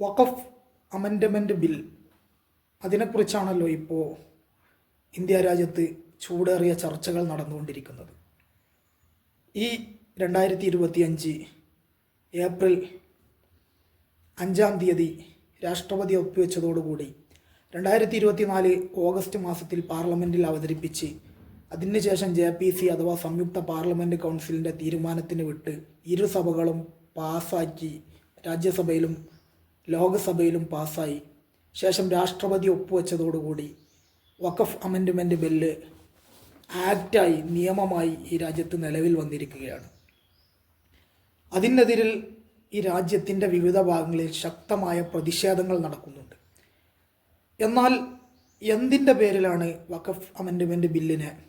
വഖഫ് അമെൻഡമെന്റ് bill അതിനെക്കുറിച്ചാണല്ലോ ഇപ്പോൾ India രാജ്യത്ത് ചൂടേറിയ ചർച്ചകൾ നടന്നുകൊണ്ടിരിക്കുന്നത്. ഈ രണ്ടായിരത്തി ഇരുപത്തിയഞ്ച് ഏപ്രിൽ അഞ്ചാം തീയതി രാഷ്ട്രപതി ഒപ്പുവെച്ചതോടുകൂടി രണ്ടായിരത്തി ഇരുപത്തിനാല് ഓഗസ്റ്റ് മാസത്തിൽ പാർലമെന്റിൽ അവതരിപ്പിച്ച് അതിനുശേഷം ജെ പി സി അഥവാ സംയുക്ത പാർലമെന്റ് കൗൺസിലിന്റെ തീരുമാനത്തിന് വിട്ട് ഇരു സഭകളും പാസ്സാക്കി രാജ്യസഭയിലും ലോകസഭയിലും പാസ്സായി. ശേഷം രാഷ്ട്രപതി ഒപ്പുവെച്ചതോടുകൂടി വഖഫ് അമെൻഡ്മെന്റ് ബില്ല് ആക്റ്റായി നിയമമായി ഈ രാജ്യത്ത് നിലവിൽ വന്നിരിക്കുകയാണ്. അതിനെതിരിൽ ഈ രാജ്യത്തിന്റെ വിവിധ ഭാഗങ്ങളിൽ ശക്തമായ പ്രതിഷേധങ്ങൾ നടക്കുന്നുണ്ട്. എന്നാൽ എന്തിന്റെ പേരിലാണ് വഖഫ് അമെൻഡ്മെന്റ് ബില്ലിനെ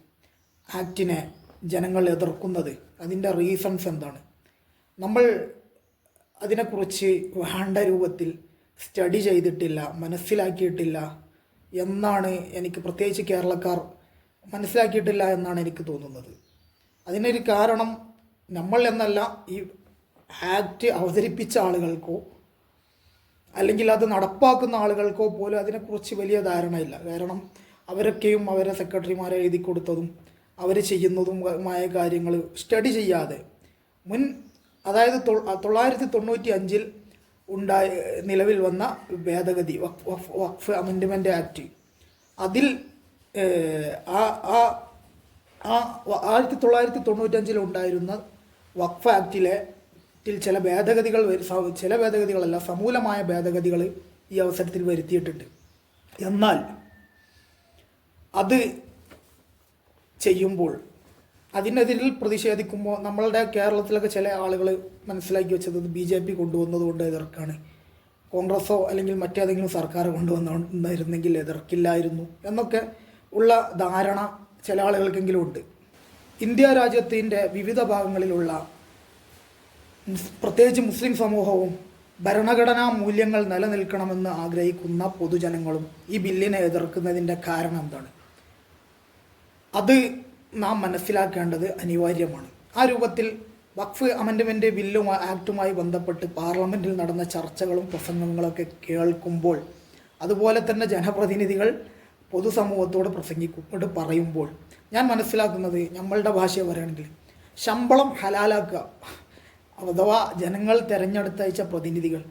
ആക്റ്റിനെ ജനങ്ങൾ എതിർക്കുന്നത്? അതിന്റെ റീസൺസ് എന്താണ്? നമ്മൾ അതിനെക്കുറിച്ച് വേണ്ട രൂപത്തിൽ സ്റ്റഡി ചെയ്തിട്ടില്ല മനസ്സിലാക്കിയിട്ടില്ല എന്നാണ് എനിക്ക് പ്രത്യേകിച്ച് കേരളക്കാർ മനസ്സിലാക്കിയിട്ടില്ല എന്നാണ് എനിക്ക് തോന്നുന്നത്. അതിനൊരു കാരണം നമ്മൾ എന്നല്ല ഈ ആക്ട് അവതരിപ്പിച്ച ആളുകൾക്കോ അല്ലെങ്കിൽ അത് നടപ്പാക്കുന്ന ആളുകൾക്കോ പോലും അതിനെക്കുറിച്ച് വലിയ ധാരണയില്ല കാരണം അവരൊക്കെയും അവരെ സെക്രട്ടറിമാരെ എഴുതി കൊടുത്തതും അവർ ചെയ്യുന്നതുമായ കാര്യങ്ങൾ സ്റ്റഡി ചെയ്യാതെ മുൻ അതായത് തൊള്ളായിരത്തി തൊണ്ണൂറ്റി അഞ്ചിൽ ഉണ്ടായ നിലവിൽ വന്ന ഭേദഗതി വഖഫ് അമെൻഡ്മെന്റ് ആക്ട് അതിൽ ആ ആ ആയിരത്തി തൊള്ളായിരത്തി തൊണ്ണൂറ്റഞ്ചിൽ ഉണ്ടായിരുന്ന വഖഫ് ആക്റ്റിലെ ചില ഭേദഗതികൾ ചില ഭേദഗതികളല്ല സമൂലമായ ഭേദഗതികൾ ഈ അവസരത്തിൽ വരുത്തിയിട്ടുണ്ട്. എന്നാൽ അത് ചെയ്യുമ്പോൾ അതിനെതിരിൽ പ്രതിഷേധിക്കുമ്പോൾ നമ്മളുടെ കേരളത്തിലൊക്കെ ചില ആളുകൾ മനസ്സിലാക്കി വെച്ചത് ബി ജെ പി കൊണ്ടുവന്നത് കൊണ്ട് എതിർക്കാണ്. കോൺഗ്രസോ അല്ലെങ്കിൽ മറ്റേതെങ്കിലും സർക്കാർ കൊണ്ടുവന്നിരുന്നെങ്കിൽ എതിർക്കില്ലായിരുന്നു എന്നൊക്കെ ഉള്ള ധാരണ ചില ആളുകൾക്കെങ്കിലും ഉണ്ട്. ഇന്ത്യ രാജ്യത്തിന്റെ വിവിധ ഭാഗങ്ങളിലുള്ള പ്രത്യേകിച്ച് മുസ്ലിം സമൂഹവും ഭരണഘടനാ മൂല്യങ്ങൾ നിലനിൽക്കണമെന്ന് ആഗ്രഹിക്കുന്ന പൊതുജനങ്ങളും ഈ ബില്ലിനെ എതിർക്കുന്നതിന്റെ കാരണം എന്താണ്? അത് നാം മനസ്സിലാക്കേണ്ടത് അനിവാര്യമാണ്. ആ രൂപത്തിൽ വഖഫ് അമെൻഡ്മെന്റ് ബില്ലും ആക്ടുമായി ബന്ധപ്പെട്ട് പാർലമെന്റിൽ നടന്ന ചർച്ചകളും പ്രസംഗങ്ങളൊക്കെ കേൾക്കുമ്പോൾ അതുപോലെ തന്നെ ജനപ്രതിനിധികൾ പൊതുസമൂഹത്തോട് പ്രസംഗിക്കുമ്പോൾ പറയുമ്പോൾ ഞാൻ മനസ്സിലാക്കുന്നത് നമ്മളുടെ ഭാഷ പറയുകയാണെങ്കിൽ ശമ്പളം ഹലാലാക്കുക അഥവാ ജനങ്ങൾ തിരഞ്ഞെടുത്തയച്ച പ്രതിനിധികൾ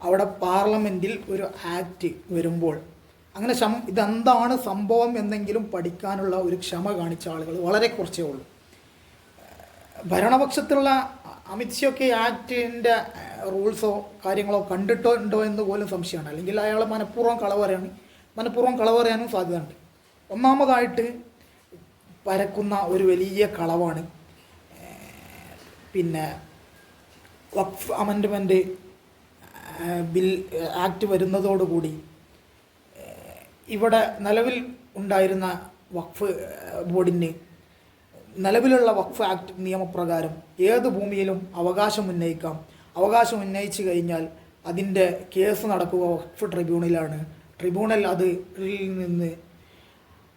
അവിടെ പാർലമെന്റിൽ ഒരു ആക്ട് വരുമ്പോൾ അങ്ങനെ ശം ഇതെന്താണ് സംഭവം എന്നെങ്കിലും പഠിക്കാനുള്ള ഒരു ക്ഷമ കാണിച്ച ആളുകൾ വളരെ കുറച്ചേ ഉള്ളൂ. ഭരണപക്ഷത്തുള്ള അമിത്ഷയൊക്കെ ആക്ടിന്റെ റൂൾസോ കാര്യങ്ങളോ കണ്ടിട്ടോ ഉണ്ടോ എന്ന് പോലും സംശയമാണ്. അല്ലെങ്കിൽ അയാൾ മനഃപൂർവം കളവ് പറയാണ് മനഃപൂർവം കളവ് പറയാനും സാധ്യതയുണ്ട്. ഒന്നാമതായിട്ട് പരക്കുന്ന ഒരു വലിയ കളവാണ് പിന്നെ വഖഫ് അമെൻഡ്മെന്റ് ബിൽ ആക്ട് വരുന്നതോടുകൂടി ഇവിടെ നിലവിൽ ഉണ്ടായിരുന്ന വഖഫ് ബോർഡിന് നിലവിലുള്ള വഖഫ് ആക്ട് നിയമപ്രകാരം ഏത് ഭൂമിയിലും അവകാശം ഉന്നയിക്കാം. അവകാശം ഉന്നയിച്ചു കഴിഞ്ഞാൽ അതിന്റെ കേസ് നടക്കുക വഖഫ് ട്രിബ്യൂണലാണ്. ട്രിബ്യൂണൽ അതിൽ നിന്ന്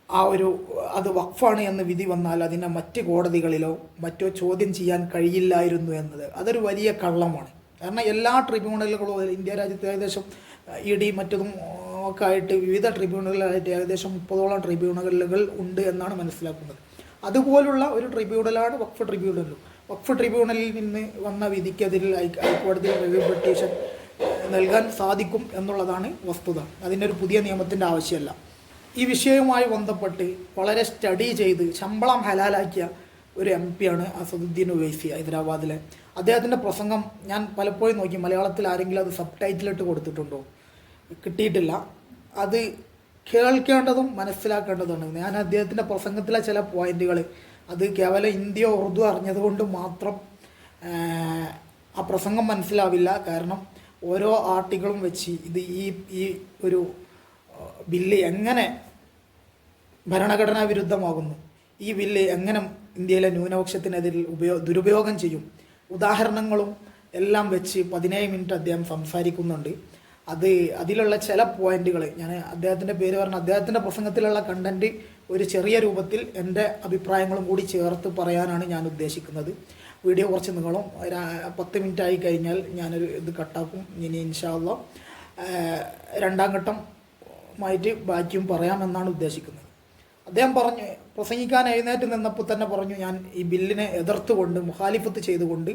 ആ ഒരു അത് വഖഫാണ് എന്ന് വിധി വന്നാൽ അതിനെ മറ്റ് കോടതികളിലോ മറ്റോ ചോദ്യം ചെയ്യാൻ കഴിയില്ലായിരുന്നു എന്നത് അതൊരു വലിയ കള്ളമാണ്. കാരണം എല്ലാ ട്രിബ്യൂണലുകളും ഇന്ത്യ രാജ്യത്ത് ഏകദേശം ഇ ഡി മറ്റതും ഒക്കെ ആയിട്ട് വിവിധ ട്രിബ്യൂണലുകളായിട്ട് ഏകദേശം മുപ്പതോളം ട്രിബ്യൂണലുകൾ ഉണ്ട് എന്നാണ് മനസ്സിലാക്കുന്നത്. അതുപോലുള്ള ഒരു ട്രിബ്യൂണലാണ് വഖഫ് ട്രിബ്യൂണലും വഖഫ് ട്രിബ്യൂണലിൽ നിന്ന് വന്ന വിധിക്കെതിരിൽ ഹൈക്കോടതി റിവ്യൂ പെറ്റീഷൻ നൽകാൻ സാധിക്കും എന്നുള്ളതാണ് വസ്തുത. അതിനൊരു പുതിയ നിയമത്തിന്റെ ആവശ്യമല്ല. ഈ വിഷയവുമായി ബന്ധപ്പെട്ട് വളരെ സ്റ്റഡി ചെയ്ത് ശമ്പളം ഹലാലാക്കിയ ഒരു എം പിയാണ് അസദുദ്ദീൻ ഉവൈസി ഹൈദരാബാദിലെ. അദ്ദേഹത്തിന്റെ പ്രസംഗം ഞാൻ പലപ്പോഴും നോക്കി. മലയാളത്തിൽ ആരെങ്കിലും അത് സബ് ടൈറ്റിലിട്ട് കൊടുത്തിട്ടുണ്ടോ? കിട്ടിയിട്ടില്ല. അത് കേൾക്കേണ്ടതും മനസ്സിലാക്കേണ്ടതുമാണ്. ഞാൻ അദ്ദേഹത്തിന്റെ പ്രസംഗത്തിലെ ചില പോയിന്റുകൾ അത് കേവലം ഇന്ത്യ ഉറുദു അറിഞ്ഞതുകൊണ്ട് മാത്രം ആ പ്രസംഗം മനസ്സിലാവില്ല. കാരണം ഓരോ ആർട്ടിക്കളും വെച്ച് ഇത് ഈ ഈ ഒരു ബില്ല് എങ്ങനെ ഭരണഘടനാ വിരുദ്ധമാകുന്നു ഈ ബില്ല് എങ്ങനെ ഇന്ത്യയിലെ ന്യൂനപക്ഷത്തിനെതിരിൽ ഉപയോ ദുരുപയോഗം ചെയ്യും. ഉദാഹരണങ്ങളും എല്ലാം വെച്ച് പതിനേഴ് മിനിറ്റ് അദ്ദേഹം സംസാരിക്കുന്നുണ്ട്. അത് അതിലുള്ള ചില പോയിന്റുകൾ ഞാൻ അദ്ദേഹത്തിന്റെ പേര് പറഞ്ഞ അദ്ദേഹത്തിന്റെ പ്രസംഗത്തിലുള്ള കണ്ടന്റ് ഒരു ചെറിയ രൂപത്തിൽ എന്റെ അഭിപ്രായങ്ങളും കൂടി ചേർത്ത് പറയാനാണ് ഞാൻ ഉദ്ദേശിക്കുന്നത്. വീഡിയോ കുറച്ച് നീളം. ഒരു പത്ത് മിനിറ്റ് ആയി കഴിഞ്ഞാൽ ഞാനൊരു ഇത് കട്ടാക്കും ഇനി ഇൻഷാല്ല രണ്ടാം ഘട്ടമായിട്ട് ബാക്കിയും പറയാമെന്നാണ് ഉദ്ദേശിക്കുന്നത്. അദ്ദേഹം പറഞ്ഞു പ്രസംഗിക്കാൻ എഴുന്നേറ്റ് നിന്നപ്പോൾ തന്നെ പറഞ്ഞു ഞാൻ ഈ ബില്ലിനെ എതിർത്തുകൊണ്ട് മുഖാലിഫത്ത് ചെയ്തുകൊണ്ട്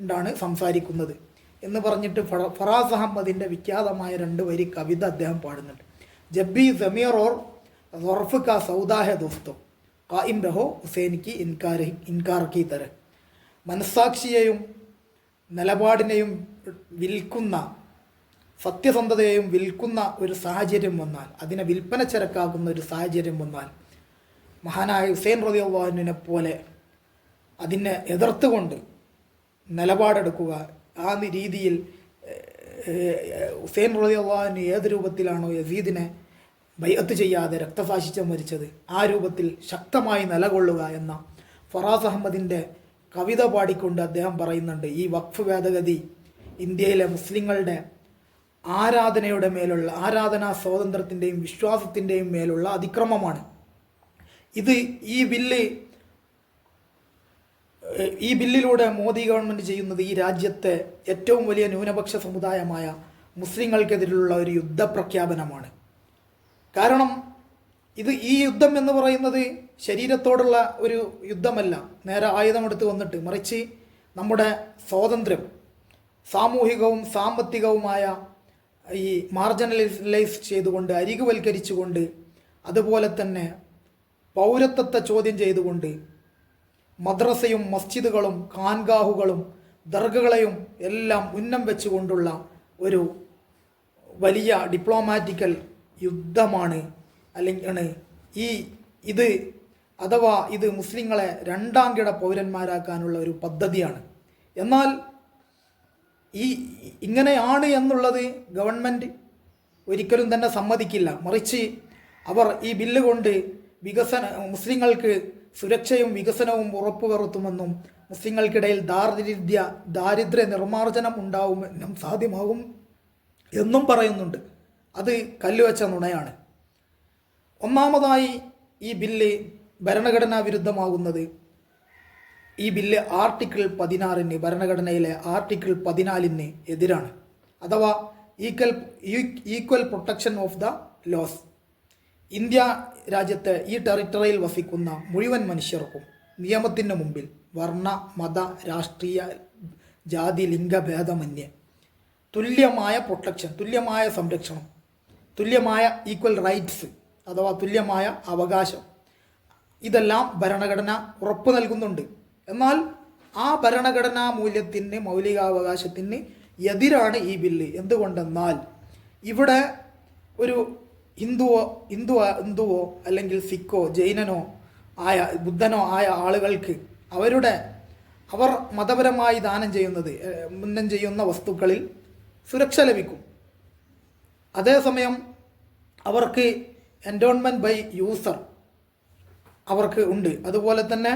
ഉണ്ടാണ് സംസാരിക്കുന്നത്. എന്ന് പറഞ്ഞിട്ട് ഫറ- ഫറാസ് അഹമ്മദിന്റെ വിഖ്യാതമായ രണ്ട് വരി കവിത അദ്ദേഹം പാടുന്നുണ്ട്. ജബ്ബി സമീർ ഓർ തൊർഫ് കാ സൗദാഹ ദോസ്തോ കായിം രഹോ ഹുസൈനിക്ക് ഇൻകാർ ഇൻകാർക്കി തര. മനസ്സാക്ഷിയെയും നിലപാടിനെയും വിൽക്കുന്ന സത്യസന്ധതയെയും വിൽക്കുന്ന ഒരു സാഹചര്യം വന്നാൽ അതിനെ വിൽപ്പന ചരക്കാക്കുന്ന ഒരു സാഹചര്യം വന്നാൽ മഹാനായ ഹുസൈൻ റതി പോലെ അതിനെ എതിർത്തുകൊണ്ട് നിലപാടെടുക്കുക ആ രീതിയിൽ ഹുസൈൻ റതി അള്ളാഹുവിന് ഏത് രൂപത്തിലാണോ യസീദിനെ ബൈഅത്ത് ചെയ്യാതെ രക്തസാക്ഷിച്ചം മരിച്ചത് ആ രൂപത്തിൽ ശക്തമായി നിലകൊള്ളുക എന്ന ഫറാസ് അഹമ്മദിന്റെ കവിത പാടിക്കൊണ്ട് അദ്ദേഹം പറയുന്നുണ്ട്. ഈ വഖഫ് ഭേദഗതി ഇന്ത്യയിലെ മുസ്ലിങ്ങളുടെ ആരാധനയുടെ മേലുള്ള ആരാധനാ സ്വാതന്ത്ര്യത്തിന്റെയും വിശ്വാസത്തിന്റെയും മേലുള്ള അതിക്രമമാണ്. ഇത് ഈ ബില്ല് ഈ ബില്ലിലൂടെ മോദി ഗവൺമെന്റ് ചെയ്യുന്നത് ഈ രാജ്യത്തെ ഏറ്റവും വലിയ ന്യൂനപക്ഷ സമുദായമായ മുസ്ലിങ്ങൾക്കെതിരെയുള്ള ഒരു യുദ്ധപ്രഖ്യാപനമാണ്. കാരണം ഇത് ഈ യുദ്ധം എന്ന് പറയുന്നത് ശരീരത്തോടുള്ള ഒരു യുദ്ധമല്ല. നേരെ ആയുധമെടുത്ത് വന്നിട്ട് മറിച്ച് നമ്മുടെ സ്വാതന്ത്ര്യം സാമൂഹികവും സാമ്പത്തികവുമായ ഈ മാർജിനലൈസ് ചെയ്തുകൊണ്ട് അരികുവൽക്കരിച്ചുകൊണ്ട് അതുപോലെ തന്നെ പൗരത്വത്തെ ചോദ്യം ചെയ്തുകൊണ്ട് മദ്രസയും മസ്ജിദുകളും ഖാൻഗാഹുകളും ദർഗകളെയും എല്ലാം ഉന്നം വെച്ചുകൊണ്ടുള്ള ഒരു വലിയ ഡിപ്ലോമാറ്റിക്കൽ യുദ്ധമാണ്. അല്ലെങ്കിൽ ഈ ഇത് അഥവാ ഇത് മുസ്ലിങ്ങളെ രണ്ടാം കിട പൗരന്മാരാക്കാനുള്ള ഒരു പദ്ധതിയാണ്. എന്നാൽ ഈ ഇങ്ങനെയാണ് എന്നുള്ളത് ഗവൺമെന്റ് ഒരിക്കലും തന്നെ സമ്മതിക്കില്ല. മറിച്ച് അവർ ഈ ബില്ല് കൊണ്ട് വികസന മുസ്ലിങ്ങൾക്ക് സുരക്ഷയും വികസനവും ഉറപ്പുവരുത്തുമെന്നും മുസ്ലിങ്ങൾക്കിടയിൽ ദാരിദ്ര്യ ദാരിദ്ര്യ നിർമ്മാർജനം ഉണ്ടാവുമെന്നും സാധ്യമാകും എന്നും പറയുന്നുണ്ട്. അത് കല്ലുവെച്ച നുണയാണ്. ഒന്നാമതായി ഈ ബില്ല് ഭരണഘടനാ വിരുദ്ധമാകുന്നത്. ഈ ബില്ല് ആർട്ടിക്കിൾ പതിനാറിന് ഭരണഘടനയിലെ ആർട്ടിക്കിൾ പതിനാലിന് എതിരാണ്. അഥവാ equal equal protection of the laws. India രാജ്യത്തെ ഈ ടെറിട്ടറിയിൽ വസിക്കുന്ന മുഴുവൻ മനുഷ്യർക്കും നിയമത്തിന് മുമ്പിൽ വർണ മത രാഷ്ട്രീയ ജാതി ലിംഗഭേദമന്യേ തുല്യമായ പ്രൊട്ടക്ഷൻ തുല്യമായ സംരക്ഷണം തുല്യമായ ഈക്വൽ റൈറ്റ്സ് അഥവാ തുല്യമായ അവകാശം. ഇതെല്ലാം ഭരണഘടന ഉറപ്പ് നൽകുന്നുണ്ട്. എന്നാൽ ആ ഭരണഘടനാ മൂല്യത്തിന് മൗലികാവകാശത്തിന് എതിരാണ് ഈ ബില്ല് എന്തുകൊണ്ടെന്നാൽ ഇവിടെ ഒരു ഹിന്ദുവോ ഹിന്ദു ഹിന്ദുവോ അല്ലെങ്കിൽ സിഖോ ജൈനനോ ആയ ബുദ്ധനോ ആയ ആളുകൾക്ക് അവരുടെ അവർ മതപരമായി ദാനം ചെയ്യുന്നത് മുന്നം ചെയ്യുന്ന വസ്തുക്കളിൽ സുരക്ഷ ലഭിക്കും. അതേസമയം അവർക്ക് എൻഡോൺമെന്റ് ബൈ യൂസർ അവർക്ക് ഉണ്ട്. അതുപോലെ തന്നെ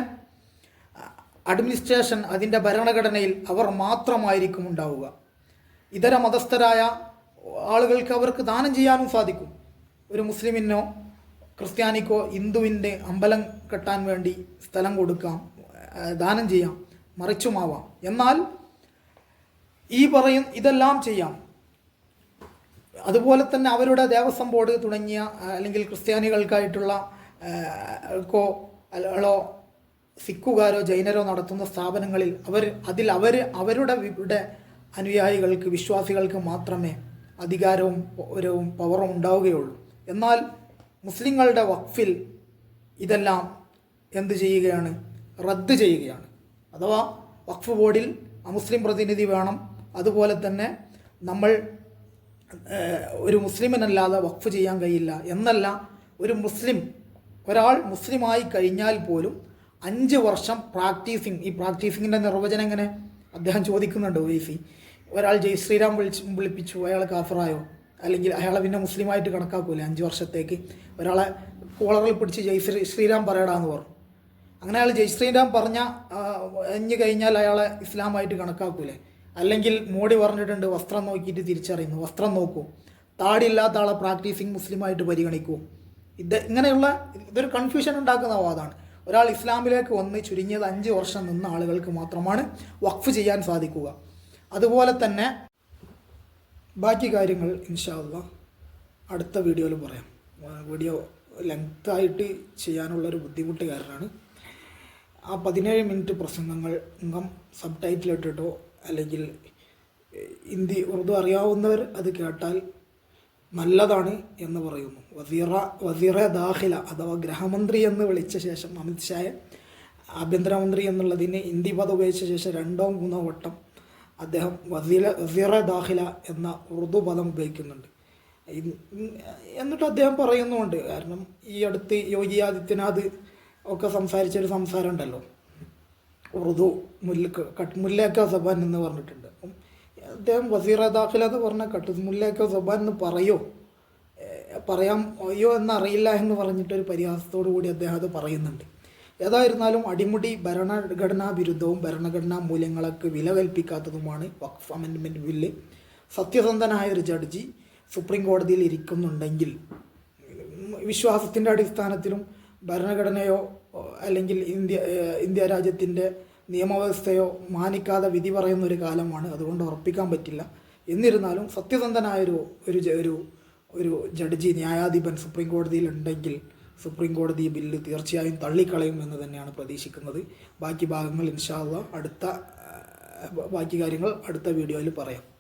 അഡ്മിനിസ്ട്രേഷൻ അതിന്റെ ഭരണഘടനയിൽ അവർ മാത്രമായിരിക്കും ഉണ്ടാവുക. ഇതര മതസ്ഥരായ ആളുകൾക്ക് അവർക്ക് ദാനം ചെയ്യാനും സാധിക്കും. ഒരു മുസ്ലിമിനോ ക്രിസ്ത്യാനിക്കോ ഹിന്ദുവിന്റെ അമ്പലം കെട്ടാൻ വേണ്ടി സ്ഥലം കൊടുക്കാം ദാനം ചെയ്യാം മറിച്ചുമാവാം. എന്നാൽ ഈ പറയും ഇതെല്ലാം ചെയ്യാം. അതുപോലെ തന്നെ അവരുടെ ദേവസ്വം ബോർഡ് തുടങ്ങിയ അല്ലെങ്കിൽ ക്രിസ്ത്യാനികൾക്കായിട്ടുള്ള കോ അല്ലോ സിഖുകാരോ ജൈനരോ നടത്തുന്ന സ്ഥാപനങ്ങളിൽ അവർ അതിൽ അവർ അവരുടെ ഇവിടെ അനുയായികൾക്ക് വിശ്വാസികൾക്ക് മാത്രമേ അധികാരവും ഒരു പവറും ഉണ്ടാവുകയുള്ളൂ. എന്നാൽ മുസ്ലിങ്ങളുടെ വഖഫിൽ ഇതെല്ലാം എന്ത് ചെയ്യുകയാണ്? റദ്ദ് ചെയ്യുകയാണ്. അഥവാ വഖഫ് ബോർഡിൽ അമുസ്ലിം പ്രതിനിധി വേണം. അതുപോലെ തന്നെ നമ്മൾ ഒരു മുസ്ലിമിനല്ലാതെ വഖഫ് ചെയ്യാൻ കഴിയില്ല എന്നല്ല ഒരു മുസ്ലിം ഒരാൾ മുസ്ലിമായി കഴിഞ്ഞാൽ പോലും അഞ്ച് വർഷം പ്രാക്ടീസിങ് ഈ പ്രാക്ടീസിങ്ങിന്റെ നിർവചനം എങ്ങനെ? അദ്ദേഹം ചോദിക്കുന്നുണ്ട് ഒ ഒരാൾ ജയ് ശ്രീറാം വിളിച്ച് വിളിപ്പിച്ചു അയാൾ കാഫറായോ? അല്ലെങ്കിൽ അയാളെ പിന്നെ മുസ്ലിമായിട്ട് കണക്കാക്കൂല? അഞ്ച് വർഷത്തേക്ക്. ഒരാളെ കോളറിൽ പിടിച്ച് ജയ് ശ്രീ ശ്രീറാം പറയടാന്ന് പറഞ്ഞു. അങ്ങനെ അയാൾ ജയ് ശ്രീറാം പറഞ്ഞ അഞ്ഞു കഴിഞ്ഞാൽ അയാളെ ഇസ്ലാമായിട്ട് കണക്കാക്കൂലേ? അല്ലെങ്കിൽ മോഡി പറഞ്ഞിട്ടുണ്ട് വസ്ത്രം നോക്കിയിട്ട് തിരിച്ചറിയുന്നു. വസ്ത്രം നോക്കൂ. താടിയില്ലാത്ത ആളെ പ്രാക്ടീസിങ് മുസ്ലിമായിട്ട് പരിഗണിക്കൂ. ഇത് ഇങ്ങനെയുള്ള ഇതൊരു കൺഫ്യൂഷൻ ഉണ്ടാക്കുന്ന വാദമാണ്. ഒരാൾ ഇസ്ലാമിലേക്ക് വന്ന് ചുരുങ്ങിയത് അഞ്ച് വർഷം നിന്ന ആളുകൾക്ക് മാത്രമാണ് വഖഫ് ചെയ്യാൻ സാധിക്കുക. അതുപോലെ തന്നെ ബാക്കി കാര്യങ്ങൾ ഇൻഷാല്ല അടുത്ത വീഡിയോയിൽ പറയാം. വീഡിയോ ലെങ്തായിട്ട് ചെയ്യാനുള്ളൊരു ബുദ്ധിമുട്ട് കാരണമാണ് ആ പതിനേഴ് മിനിറ്റ് പ്രസംഗങ്ങൾ നിങ്ങൾ സബ് ടൈറ്റിൽ ഇട്ടിട്ടോ അല്ലെങ്കിൽ ഹിന്ദി ഉറുദു അറിയാവുന്നവർ അത് കേട്ടാൽ നല്ലതാണ് എന്ന് പറയുന്നു. വസീറ വസീറ ദാഖില അഥവാ ഗൃഹമന്ത്രി എന്ന് വിളിച്ച ശേഷം അമിത്ഷായെ ആഭ്യന്തരമന്ത്രി എന്നുള്ളതിന് ഹിന്ദി പദം ഉപയോഗിച്ച ശേഷം രണ്ടോ മൂന്നോ വട്ടം അദ്ദേഹം വസീല വസീറ ദാഖില എന്ന ഉറുദു പദം ഉപയോഗിക്കുന്നുണ്ട്. എന്നിട്ട് അദ്ദേഹം പറയുന്നുമുണ്ട് കാരണം ഈ അടുത്ത് യോഗി ആദിത്യനാഥ് ഒക്കെ സംസാരിച്ചൊരു സംസാരം ഉണ്ടല്ലോ ഉറുദു മുല്ലക്ക് കട്ട് മുല്ലേക്ക സബാൻ എന്ന് പറഞ്ഞിട്ടുണ്ട്. അപ്പം അദ്ദേഹം വസീറ ദാഖില എന്ന് പറഞ്ഞ കട്ട് മുല്ലേക്ക സബാൻ എന്ന് പറയോ? പറയാം അയ്യോ എന്നറിയില്ല എന്ന് പറഞ്ഞിട്ടൊരു പരിഹാസത്തോടു കൂടി അദ്ദേഹം അത് പറയുന്നുണ്ട്. ഏതായിരുന്നാലും അടിമുടി ഭരണഘടനാ വിരുദ്ധവും ഭരണഘടനാ മൂല്യങ്ങൾക്ക് വില കൽപ്പിക്കാത്തതുമാണ് വഖഫ് അമെൻമെന്റ് ബില്ല് സത്യസന്ധനായ ഒരു ജഡ്ജി സുപ്രീം കോടതിയിൽ ഇരിക്കുന്നുണ്ടെങ്കിൽ വിശ്വാസത്തിന്റെ അടിസ്ഥാനത്തിലും ഭരണഘടനയോ അല്ലെങ്കിൽ ഇന്ത്യ ഇന്ത്യ രാജ്യത്തിന്റെ നിയമവ്യവസ്ഥയോ മാനിക്കാതെ വിധി പറയുന്ന ഒരു കാലമാണ്. അതുകൊണ്ട് ഉറപ്പിക്കാൻ പറ്റില്ല. എന്നിരുന്നാലും സത്യസന്ധനായൊരു ഒരു ഒരു ഒരു ജഡ്ജി ന്യായാധിപൻ സുപ്രീം കോടതിയിൽ ഉണ്ടെങ്കിൽ സുപ്രീം കോടതി ബില്ല് തീർച്ചയായും തള്ളിക്കളയും എന്ന് തന്നെയാണ് പ്രതീക്ഷിക്കുന്നത്. ബാക്കി ഭാഗങ്ങൾ ഇൻഷാല്ല അടുത്ത ബാക്കി കാര്യങ്ങൾ അടുത്ത വീഡിയോയിൽ പറയാം.